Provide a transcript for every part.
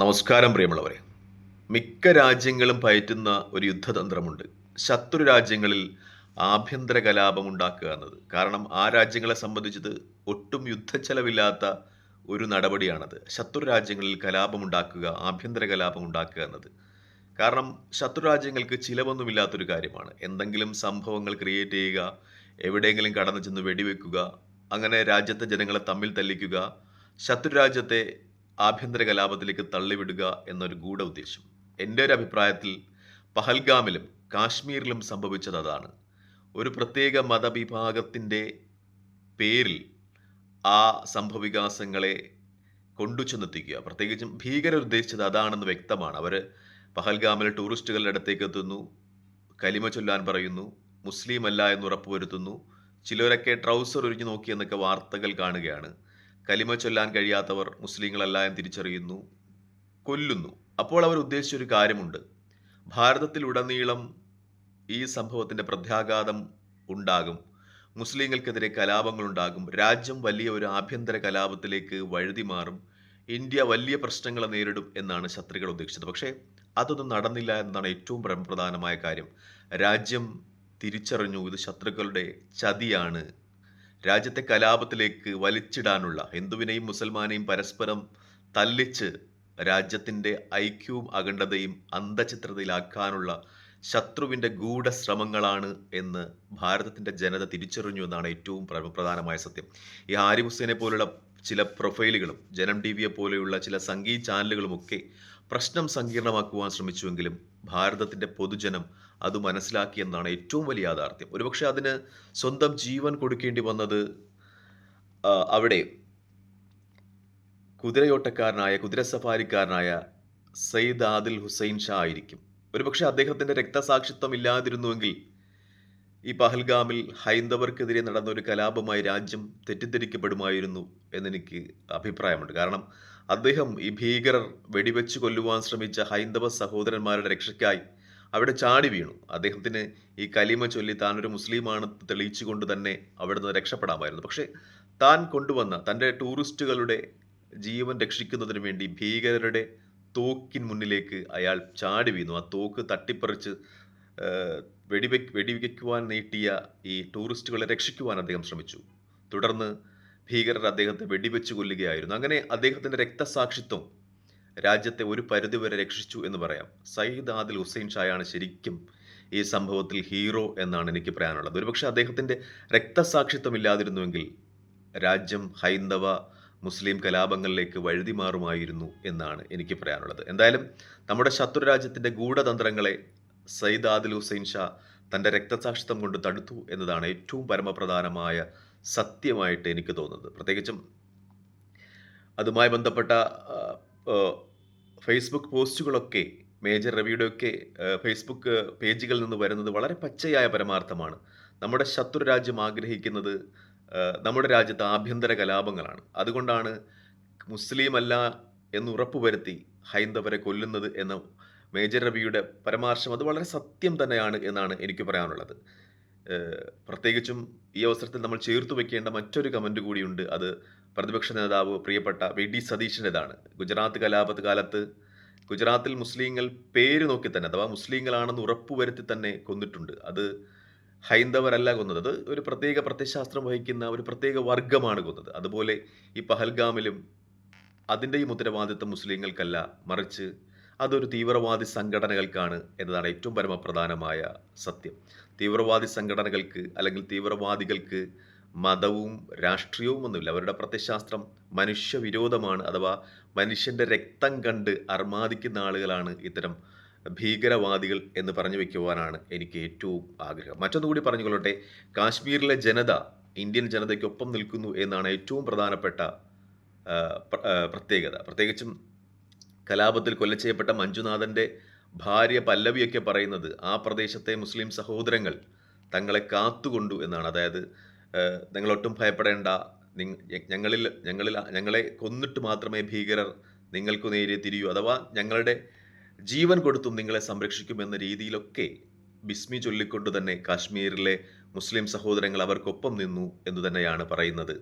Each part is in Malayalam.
നമസ്കാരം പ്രിയമുള്ളവരെ. മിക്ക രാജ്യങ്ങളും പയറ്റുന്ന ഒരു യുദ്ധതന്ത്രമുണ്ട്. ശത്രു രാജ്യങ്ങളിൽ ആഭ്യന്തര കലാപം ഉണ്ടാക്കുക എന്നത്. കാരണം ആ രാജ്യങ്ങളെ സംബന്ധിച്ചത് ഒട്ടും യുദ്ധച്ചെലവില്ലാത്ത ഒരു നടപടിയാണത്. ശത്രു രാജ്യങ്ങളിൽ കലാപം ഉണ്ടാക്കുക ആഭ്യന്തര കലാപം ഉണ്ടാക്കുക എന്നത്. കാരണം ശത്രു രാജ്യങ്ങൾക്ക് ചിലവൊന്നുമില്ലാത്തൊരു കാര്യമാണ്. എന്തെങ്കിലും സംഭവങ്ങൾ ക്രിയേറ്റ് ചെയ്യുക എവിടെയെങ്കിലും കടന്നു ചെന്ന് വെടിവെക്കുക അങ്ങനെ രാജ്യത്തെ ജനങ്ങളെ തമ്മിൽ തല്ലിക്കുക ശത്രു രാജ്യത്തെ ആഭ്യന്തര കലാപത്തിലേക്ക് തള്ളിവിടുക എന്നൊരു ഗൂഢ ഉദ്ദേശം എന്റെ ഒരു അഭിപ്രായത്തിൽ പഹൽഗാമിലും കാശ്മീരിലും സംഭവിച്ചത് അതാണ്. ഒരു പ്രത്യേക മതവിഭാഗത്തിന്റെ പേരിൽ ആ സംഭവവികാസങ്ങളെ കൊണ്ടു ചെന്നെത്തിക്കുക. പ്രത്യേകിച്ചും ഭീകരർ ഉദ്ദേശിച്ചത് അതാണെന്ന് വ്യക്തമാണ്. അവർ പഹൽഗാമിലെ ടൂറിസ്റ്റുകളുടെ അടുത്തേക്ക് എത്തുന്നു കലിമ ചൊല്ലാൻ പറയുന്നു മുസ്ലിം അല്ല എന്ന് ഉറപ്പുവരുത്തുന്നു ചിലരൊക്കെ ട്രൗസർ ഒരിഞ്ഞു നോക്കി എന്നൊക്കെ വാർത്തകൾ കാണുകയാണ്. കലിമ ചൊല്ലാൻ കഴിയാത്തവർ മുസ്ലിങ്ങളല്ല എന്ന് തിരിച്ചറിയുന്നു കൊല്ലുന്നു. അപ്പോൾ അവർ ഉദ്ദേശിച്ചൊരു കാര്യമുണ്ട്. ഭാരതത്തിലുടനീളം ഈ സംഭവത്തിന്റെ പ്രത്യാഘാതം ഉണ്ടാകും. മുസ്ലിങ്ങൾക്കെതിരെ കലാപങ്ങളുണ്ടാകും രാജ്യം വലിയ ഒരു ആഭ്യന്തര കലാപത്തിലേക്ക് വഴുതി മാറും. ഇന്ത്യ വലിയ പ്രശ്നങ്ങളെ നേരിടും എന്നാണ് ശത്രുക്കൾ ഉദ്ദേശിച്ചത്. പക്ഷേ അതൊന്നും നടന്നില്ല എന്നതാണ് ഏറ്റവും പ്ര- പ്രധാനമായ കാര്യം. രാജ്യം തിരിച്ചറിഞ്ഞു ഇത് ശത്രുക്കളുടെ ചതിയാണ് രാജ്യത്തെ കലാപത്തിലേക്ക് വലിച്ചിടാനുള്ള ഹിന്ദുവിനെയും മുസൽമാനെയും പരസ്പരം തല്ലിച്ച് രാജ്യത്തിന്റെ ഐക്യവും അഖണ്ഡതയും അന്ധചിത്രത്തിലാക്കാനുള്ള ശത്രുവിന്റെ ഗൂഢശ്രമങ്ങളാണ് എന്ന് ഭാരതത്തിന്റെ ജനത തിരിച്ചറിഞ്ഞു എന്നാണ് ഏറ്റവും പ്ര- പ്രധാനമായ സത്യം. ഈ ഹാരി ഹുസൈനെ പോലുള്ള ചില പ്രൊഫൈലുകളും ജനം ടി വിയെ പോലെയുള്ള ചില സംഗീത ചാനലുകളുമൊക്കെ പ്രശ്നം സങ്കീർണമാക്കുവാൻ ശ്രമിച്ചുവെങ്കിലും ഭാരതത്തിന്റെ പൊതുജനം അത് മനസ്സിലാക്കിയെന്നാണ് ഏറ്റവും വലിയ യാഥാർത്ഥ്യം. ഒരുപക്ഷെ അതിന് സ്വന്തം ജീവൻ കൊടുക്കേണ്ടി വന്നത് അവിടെ കുതിരയോട്ടക്കാരനായ കുതിര സഫാരിക്കാരനായ സയ്യിദ് ആദിൽ ഹുസൈൻ ഷാ ആയിരിക്കും. ഒരുപക്ഷെ അദ്ദേഹത്തിന്റെ രക്തസാക്ഷിത്വം ഇല്ലാതിരുന്നുവെങ്കിൽ ഈ പഹൽഗാമിൽ ഹൈന്ദവർക്കെതിരെ നടന്ന ഒരു കലാപമായി രാജ്യം തെറ്റിദ്ധരിക്കപ്പെടുമായിരുന്നു എന്നെനിക്ക് അഭിപ്രായമുണ്ട്. കാരണം അദ്ദേഹം ഈ ഭീകരർ വെടിവെച്ച് കൊല്ലുവാൻ ശ്രമിച്ച ഹൈന്ദവ സഹോദരന്മാരുടെ രക്ഷയ്ക്കായി അവിടെ ചാടി വീണു. അദ്ദേഹത്തിന് ഈ കലിമ ചൊല്ലി താൻ ഒരു മുസ്ലിമാണെന്ന് തെളിയിച്ചുകൊണ്ട് തന്നെ അവിടെ നിന്ന് രക്ഷപ്പെടാമായിരുന്നു. പക്ഷേ താൻ കൊണ്ടുവന്ന തന്റെ ടൂറിസ്റ്റുകളുടെ ജീവൻ രക്ഷിക്കുന്നതിന് വേണ്ടി ഭീകരരുടെ തോക്കിൻ മുന്നിലേക്ക് അയാൾ ചാടി വീണു. ആ തോക്ക് തട്ടിപ്പറിച്ച് വെടിവെ വെടിവെക്കുവാൻ നീട്ടിയ ഈ ടൂറിസ്റ്റുകളെ രക്ഷിക്കുവാൻ അദ്ദേഹം ശ്രമിച്ചു. തുടർന്ന് ഭീകരർ അദ്ദേഹത്തെ വെടിവെച്ച് കൊല്ലുകയായിരുന്നു. അങ്ങനെ അദ്ദേഹത്തിന്റെ രക്തസാക്ഷിത്വം രാജ്യത്തെ ഒരു പരിധിവരെ രക്ഷിച്ചു എന്ന് പറയാം. സയ്യിദ് ആദിൽ ഹുസൈൻ ഷായാണ് ശരിക്കും ഈ സംഭവത്തിൽ ഹീറോ എന്നാണ് എനിക്ക് പറയാനുള്ളത്. ഒരുപക്ഷെ അദ്ദേഹത്തിന്റെ രക്തസാക്ഷിത്വം ഇല്ലാതിരുന്നുവെങ്കിൽ രാജ്യം ഹൈന്ദവ മുസ്ലിം കലാപങ്ങളിലേക്ക് വഴുതി മാറുമായിരുന്നു എന്നാണ് എനിക്ക് പറയാനുള്ളത്. എന്തായാലും നമ്മുടെ ശത്രു രാജ്യത്തിന്റെ ഗൂഢതന്ത്രങ്ങളെ സയ്യിദ് ആദിൽ ഹുസൈൻ ഷാ തന്റെ രക്തസാക്ഷിത്വം കൊണ്ട് തടുത്തു എന്നതാണ് ഏറ്റവും പരമപ്രധാനമായ സത്യമായിട്ട് എനിക്ക് തോന്നുന്നത്. പ്രത്യേകിച്ചും അതുമായി ബന്ധപ്പെട്ട ഫേസ്ബുക്ക് പോസ്റ്റുകളൊക്കെ മേജർ രവിയുടെയൊക്കെ ഫേസ്ബുക്ക് പേജുകളിൽ നിന്ന് വരുന്നത് വളരെ പച്ചയായ പരമാർത്ഥമാണ്. നമ്മുടെ ശത്രു രാജ്യം ആഗ്രഹിക്കുന്നത് നമ്മുടെ രാജ്യത്ത് ആഭ്യന്തര കലാപങ്ങളാണ്. അതുകൊണ്ടാണ് മുസ്ലിം അല്ല എന്ന് ഹൈന്ദവരെ കൊല്ലുന്നത് എന്ന മേജർ രവിയുടെ പരമാർശം അത് വളരെ സത്യം തന്നെയാണ് എന്നാണ് എനിക്ക് പറയാനുള്ളത്. പ്രത്യേകിച്ചും ഈ അവസരത്തിൽ നമ്മൾ ചേർത്ത് വെക്കേണ്ട മറ്റൊരു കമന്റ് കൂടിയുണ്ട്. അത് പ്രതിപക്ഷ നേതാവ് പ്രിയപ്പെട്ട വി. ഡി സതീഷിന്റെതാണ് ഗുജറാത്ത് കലാപത്ത് കാലത്ത് ഗുജറാത്തിൽ മുസ്ലിങ്ങൾ പേര് നോക്കി തന്നെ അഥവാ മുസ്ലിങ്ങളാണെന്ന് ഉറപ്പുവരുത്തി തന്നെ കൊന്നിട്ടുണ്ട്. അത് ഹൈന്ദവരല്ല കൊന്നത്. അത് ഒരു പ്രത്യേക പ്രത്യശാസ്ത്രം വഹിക്കുന്ന ഒരു പ്രത്യേക വർഗമാണ് കൊന്നത്. അതുപോലെ ഈ പഹൽഗാമിലും അതിന്റെയും ഉത്തരവാദിത്വം മുസ്ലിങ്ങൾക്കല്ല മറിച്ച് അതൊരു തീവ്രവാദി സംഘടനകൾക്കാണ് എന്നതാണ് ഏറ്റവും പരമപ്രധാനമായ സത്യം. തീവ്രവാദി സംഘടനകൾക്ക് അല്ലെങ്കിൽ തീവ്രവാദികൾക്ക് മതവും രാഷ്ട്രീയവും ഒന്നുമില്ല. അവരുടെ പ്രത്യശാസ്ത്രം മനുഷ്യവിരോധമാണ് അഥവാ മനുഷ്യന്റെ രക്തം കണ്ട് അർമാദിക്കുന്ന ആളുകളാണ് ഇത്തരം ഭീകരവാദികൾ എന്ന് പറഞ്ഞു വെക്കുവാനാണ് എനിക്ക് ഏറ്റവും ആഗ്രഹം. മറ്റൊന്നുകൂടി പറഞ്ഞുകൊള്ളട്ടെ കാശ്മീരിലെ ജനത ഇന്ത്യൻ ജനതയ്ക്കൊപ്പം നിൽക്കുന്നു എന്നാണ് ഏറ്റവും പ്രധാനപ്പെട്ട പ്രത്യേകത. പ്രത്യേകിച്ചും കലാപത്തിൽ കൊല്ല ചെയ്യപ്പെട്ട മഞ്ജുനാഥന്റെ ഭാര്യ പല്ലവിയൊക്കെ പറയുന്നത് ആ പ്രദേശത്തെ മുസ്ലിം സഹോദരങ്ങൾ തങ്ങളെ കാത്തുകൊണ്ടു എന്നാണ്. അതായത് നിങ്ങളൊട്ടും ഭയപ്പെടേണ്ട. ഞങ്ങളിൽ ഞങ്ങളിൽ ഞങ്ങളെ കൊന്നിട്ട് മാത്രമേ ഭീകരർ നിങ്ങൾക്ക് നേരെ തിരിയൂ. അഥവാ ഞങ്ങളുടെ ജീവൻ കൊടുത്തും നിങ്ങളെ സംരക്ഷിക്കുമെന്ന രീതിയിലൊക്കെ ബിസ്മി ചൊല്ലിക്കൊണ്ട് തന്നെ കാശ്മീരിലെ മുസ്ലിം സഹോദരങ്ങൾ അവർക്കൊപ്പം നിന്നു എന്ന് തന്നെയാണ് പറയുന്നത്.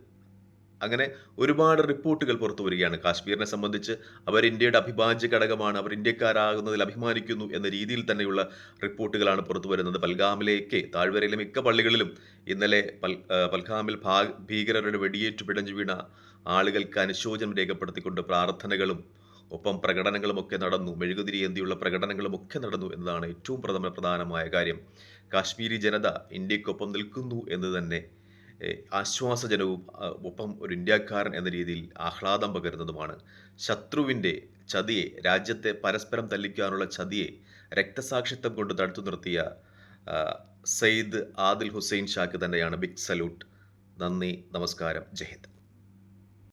അങ്ങനെ ഒരുപാട് റിപ്പോർട്ടുകൾ പുറത്തു വരികയാണ്. കാശ്മീരിനെ സംബന്ധിച്ച് അവർ ഇന്ത്യയുടെ അഭിഭാജ്യ ഘടകമാണ്. അവർ ഇന്ത്യക്കാരാകുന്നതിൽ അഭിമാനിക്കുന്നു എന്ന രീതിയിൽ തന്നെയുള്ള റിപ്പോർട്ടുകളാണ് പുറത്തു വരുന്നത്. പൽഗാമിലേക്ക് താഴ്വരയിലെ മിക്ക പള്ളികളിലും ഇന്നലെ പൽ പൽഗാമിൽ ഭാ ഭീകരരുടെ വെടിയേറ്റ് പിടഞ്ഞു വീണ ആളുകൾക്ക് അനുശോചനം രേഖപ്പെടുത്തിക്കൊണ്ട് പ്രാർത്ഥനകളും ഒപ്പം പ്രകടനങ്ങളുമൊക്കെ നടന്നു. മെഴുകുതിരി എന്തിയുള്ള പ്രകടനങ്ങളുമൊക്കെ നടന്നു എന്നതാണ് ഏറ്റവും പ്രഥമ പ്രധാനമായ കാര്യം. കാശ്മീരി ജനത ഇന്ത്യക്കൊപ്പം നിൽക്കുന്നു എന്ന് തന്നെ ആശ്വാസജനവും ഒപ്പം ഒരു ഇന്ത്യക്കാരൻ എന്ന രീതിയിൽ ആഹ്ലാദം പകരുന്നതുമാണ്. ശത്രുവിന്റെ ചതിയെ രാജ്യത്തെ പരസ്പരം തല്ലിക്കാനുള്ള ചതിയെ രക്തസാക്ഷിത്വം കൊണ്ട് തടുത്തു നിർത്തിയ സെയ്ദ് ആദിൽ ഹുസൈൻ ഷാക്ക് തന്നെയാണ്. Big salute. നന്ദി നമസ്കാരം. ജയ് ഹിന്ദ്.